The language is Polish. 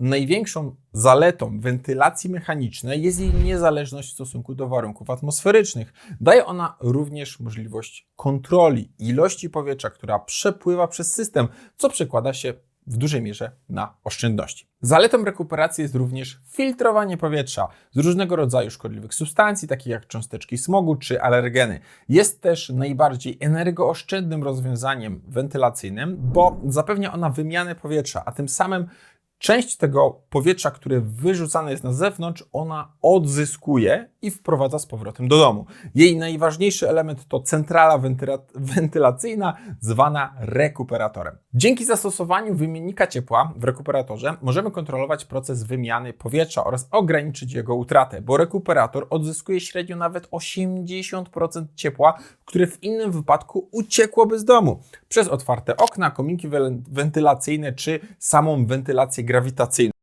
największą zaletą wentylacji mechanicznej jest jej niezależność w stosunku do warunków atmosferycznych. Daje ona również możliwość kontroli ilości powietrza, która przepływa przez system, co przekłada się w dużej mierze na oszczędności. Zaletą rekuperacji jest również filtrowanie powietrza z różnego rodzaju szkodliwych substancji, takich jak cząsteczki smogu czy alergeny. Jest też najbardziej energooszczędnym rozwiązaniem wentylacyjnym, bo zapewnia ona wymianę powietrza, a tym samym część tego powietrza, które wyrzucane jest na zewnątrz, ona odzyskuje i wprowadza z powrotem do domu. Jej najważniejszy element to centrala wentyla- wentylacyjna, zwana rekuperatorem. Dzięki zastosowaniu wymiennika ciepła w rekuperatorze możemy kontrolować proces wymiany powietrza oraz ograniczyć jego utratę, bo rekuperator odzyskuje średnio nawet 80% ciepła, które w innym wypadku uciekłoby z domu przez otwarte okna, kominki wentylacyjne czy samą wentylację grawitacyjną.